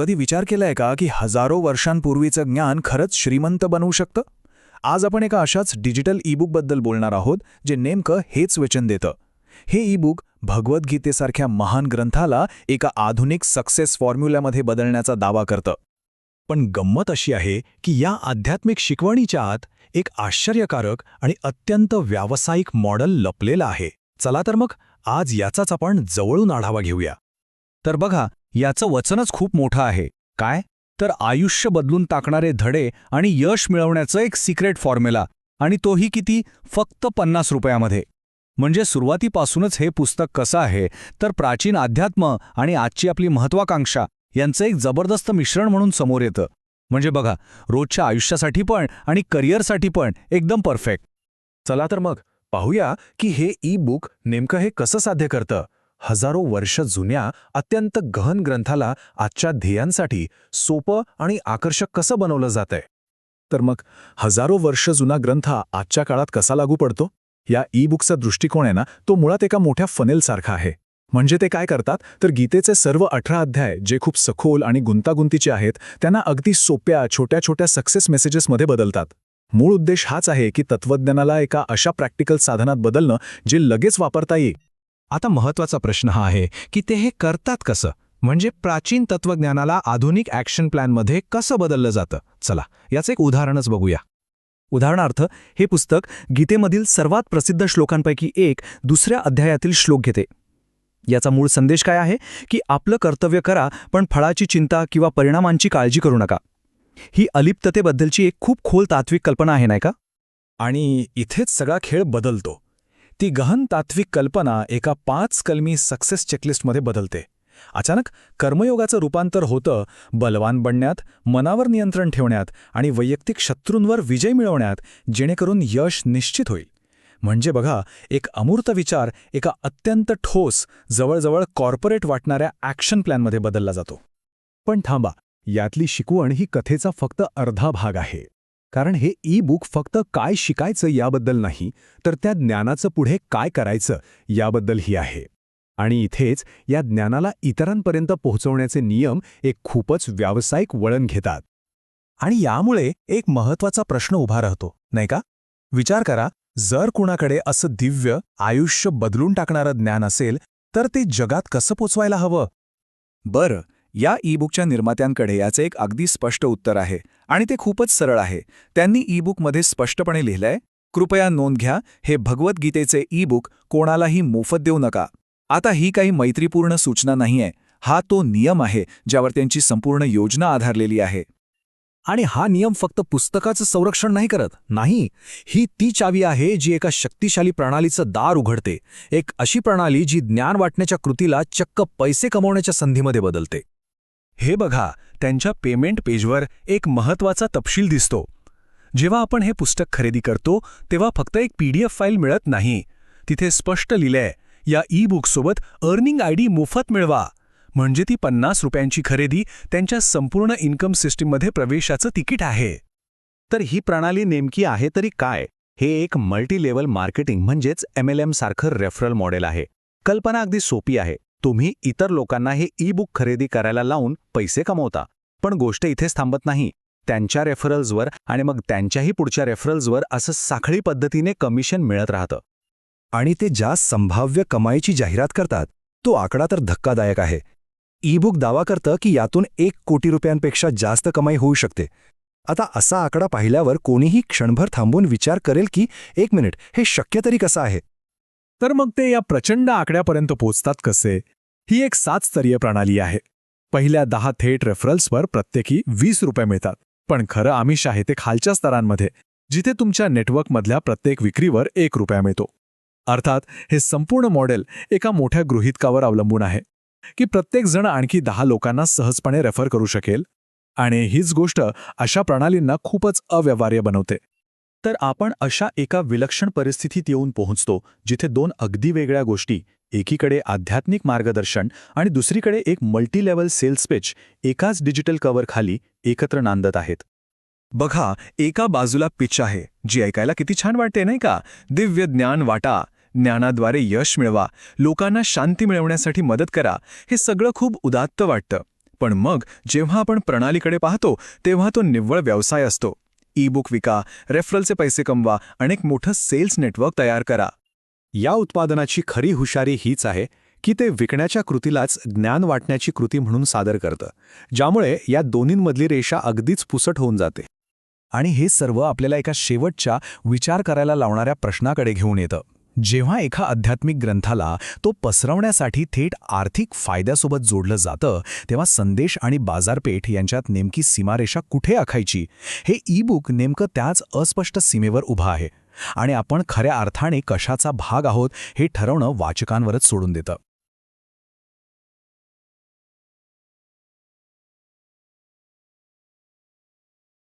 कधी विचार केलाय का की हजारो वर्षांपूर्वीचं ज्ञान खरंच श्रीमंत बनवू शकतं? आज आपण एका अशाच डिजिटल ईबुकबद्दल बोलणार आहोत जे नेमकं हेच वचन देतं. हे ईबुक भगवद्गीतेसारख्या महान ग्रंथाला एका आधुनिक सक्सेस फॉर्म्युल्यामध्ये बदलण्याचा दावा करतं. पण गंमत अशी आहे की या आध्यात्मिक शिकवणीच्या आत एक आश्चर्यकारक आणि अत्यंत व्यावसायिक मॉडेल लपलेलं आहे. चला तर मग आज याचाच आपण जवळून आढावा घेऊया. तर बघा याचं वचनच खूप मोठं आहे. काय? तर आयुष्य बदलून टाकणारे धडे आणि यश मिळवण्याचं एक सिक्रेट फॉर्म्युला आणि तोही किती? फक्त पन्नास रुपयामध्ये. म्हणजे सुरुवातीपासूनच हे पुस्तक कसं आहे? तर प्राचीन अध्यात्म आणि आजची आपली महत्वाकांक्षा यांचं एक जबरदस्त मिश्रण म्हणून समोर येतं. म्हणजे बघा रोजच्या आयुष्यासाठी पण आणि करिअरसाठी पण एकदम परफेक्ट. चला तर मग पाहूया की हे ई बुक नेमकं हे कसं साध्य करतं. हजारो वर्ष जुन्या अत्यंत गहन ग्रंथाला आजच्या ध्येयांसाठी सोपं आणि आकर्षक कसं बनवलं जातंय? तर मग हजारो वर्ष जुना ग्रंथ आजच्या काळात कसा लागू पडतो? या ई बुकचा दृष्टिकोन आहे ना तो मुळात एका मोठ्या फनेलसारखा आहे. म्हणजे ते काय करतात? तर गीतेचे सर्व अठरा अध्याय जे खूप सखोल आणि गुंतागुंतीचे आहेत त्यांना अगदी सोप्या छोट्या छोट्या सक्सेस मेसेजेसमध्ये बदलतात. मूळ उद्देश हाच आहे की तत्वज्ञानाला एका अशा प्रॅक्टिकल साधनात बदलणं जे लगेच वापरता येईल. आता महत्त्वाचा प्रश्न हा आहे की ते हे करतात कसं? म्हणजे प्राचीन तत्वज्ञानाला आधुनिक ॲक्शन प्लॅनमध्ये कसं बदललं जातं? चला याचं एक उदाहरणच बघूया. उदाहरणार्थ हे पुस्तक गीतेमधील सर्वात प्रसिद्ध श्लोकांपैकी एक दुसऱ्या अध्यायातील श्लोक घेते. याचा मूळ संदेश काय आहे? की आपलं कर्तव्य करा पण फळाची चिंता किंवा परिणामांची काळजी करू नका. ही अलिप्ततेबद्दलची एक खूप खोल तात्विक कल्पना आहे नाही का? आणि इथेच सगळा खेळ बदलतो. ती गहन तात्विक कल्पना एका पाच कलमी सक्सेस चेकलिस्टमध्ये बदलते. अचानक कर्मयोगाचं रूपांतर होतं बलवान बनण्यात मनावर नियंत्रण ठेवण्यात आणि वैयक्तिक शत्रूंवर विजय मिळवण्यात जेणेकरून यश निश्चित होईल. म्हणजे बघा एक अमूर्त विचार एका अत्यंत ठोस जवळजवळ कॉर्पोरेट वाटणाऱ्या ॲक्शन प्लॅनमध्ये बदलला जातो. पण थांबा यातली शिकवण ही कथेचा फक्त अर्धा भाग आहे. कारण हे ई बुक फक्त काय शिकायचं याबद्दल नाही तर त्या ज्ञानाचं पुढे काय करायचं याबद्दलही आहे. आणि इथेच या ज्ञानाला इतरांपर्यंत पोहोचवण्याचे नियम एक खूपच व्यावसायिक वळण घेतात. आणि यामुळे एक महत्त्वाचा प्रश्न उभा राहतो नाही का? विचार करा जर कुणाकडे असं दिव्य आयुष्य बदलून टाकणारं ज्ञान असेल तर ते जगात कसं पोचवायला हवं? बरं या ईबुकच्या निर्मात्यांकडे याचे एक अगदी स्पष्ट उत्तर आहे आणि ते खूपच सरळ आहे. त्यांनी ईबुकमध्ये स्पष्टपणे लिहिलंय कृपया नोंद घ्या हे भगवद्गीतेचे ईबुक कोणालाही मोफत देऊ नका. आता ही काही मैत्रीपूर्ण सूचना नाहीये. हा तो नियम आहे ज्यावर त्यांची संपूर्ण योजना आधारलेली आहे. आणि हा नियम फक्त पुस्तकाचं संरक्षण नाही करत. नाही ही ती चावी आहे जी एका शक्तिशाली प्रणालीचं दार उघडते. एक अशी प्रणाली जी ज्ञान वाटण्याच्या कृतीला चक्क पैसे कमवण्याच्या संधीमध्ये बदलते. हे बघा त्यांच्या पेमेंट पेजवर एक महत्त्वाचा तपशील दिसतो. जेव्हा आपण हे पुस्तक खरेदी करतो तेव्हा फक्त एक पीडीएफ फाईल मिळत नाही. तिथे स्पष्ट लिहिलंय या ई बुकसोबत अर्निंग आयडी मोफत मिळवा. म्हणजे ती पन्नास रुपयांची खरेदी त्यांच्या संपूर्ण इन्कम सिस्टीममध्ये प्रवेशाचं तिकीट आहे. तर ही प्रणाली नेमकी आहे तरी काय? हे एक मल्टी लेवल मार्केटिंग म्हणजेच एम एल सारखं रेफरल मॉडेल आहे. कल्पना अगदी सोपी आहे. तुम्ही इतर लोकांना हे ई बुक खरेदी करायला लावून पैसे कमवता. पण गोष्ट इथेच थांबत नाही. त्यांच्या रेफरल्सवर आणि मग त्यांच्याही पुढच्या रेफरल्सवर असं साखळी पद्धतीने कमिशन मिळत राहतं. आणि ते ज्या संभाव्य कमाईची जाहिरात करतात तो आकडा तर धक्कादायक आहे. ई बुक दावा करतं की यातून एक कोटी रुपयांपेक्षा जास्त कमाई होऊ शकते. आता असा आकडा पाहिल्यावर कोणीही क्षणभर थांबून विचार करेल की एक मिनिट हे शक्य तरी कसं आहे? तर मग ते या प्रचंड आकड्यापर्यंत पोचतात कसे? ही एक सात स्तरीय प्रणाली आहे. पहिल्या दहा थेट रेफरल्सवर प्रत्येकी वीस रुपये मिळतात. पण खरं आमिष आहे ते खालच्या स्तरांमध्ये जिथे तुमच्या नेटवर्कमधल्या प्रत्येक विक्रीवर एक रुपया मिळतो. अर्थात हे संपूर्ण मॉडेल एका मोठ्या गृहितकावर अवलंबून आहे. की प्रत्येकजण आणखी दहा लोकांना सहजपणे रेफर करू शकेल? आणि हीच गोष्ट अशा प्रणालींना खूपच अव्यवहार्य बनवते. तर आपण अशा एका विलक्षण परिस्थितीत येऊन पोहोचतो जिथे दोन अगदी वेगळ्या गोष्टी एकीकडे आध्यात्मिक मार्गदर्शन आणि दुसरीकडे एक मल्टी लेवल सेल्स पेच एकाच डिजिटल कव्हरखाली एकत्र नांदत आहेत. बघा एका बाजूला पिच आहे जी ऐकायला किती छान वाटते नाही का? दिव्य ज्ञान वाटा ज्ञानाद्वारे यश मिळवा लोकांना शांती मिळवण्यासाठी मदत करा हे सगळं खूप उदात्त वाटतं. पण मग जेव्हा आपण प्रणालीकडे पाहतो तेव्हा तो निव्वळ व्यवसाय असतो. ई बुक विका रेफरलचे पैसे कमवा आणि एक मोठं सेल्स नेटवर्क तयार करा. या उत्पादनाची खरी हुशारी हीच आहे की ते विकण्याच्या कृतीलाच ज्ञान वाटण्याची कृती म्हणून सादर करतं ज्यामुळे या दोन्हींमधली रेषा अगदीच पुसट होऊन जाते. आणि हे सर्व आपल्याला एका शेवटच्या विचार करायला लावणाऱ्या प्रश्नाकडे घेऊन येतं. जेव्हा एका आध्यात्मिक ग्रंथाला तो पसरवण्यासाठी थेट आर्थिक फायद्यासोबत जोडलं जातं तेव्हा संदेश आणि बाजारपेठ यांच्यात नेमकी सीमारेषा कुठे आखायची? हे ई बुक नेमकं त्याच अस्पष्ट सीमेवर उभं आहे आणि आपण खऱ्या अर्थाने कशाचा भाग आहोत हे ठरवणं वाचकांवरच सोडून देतं.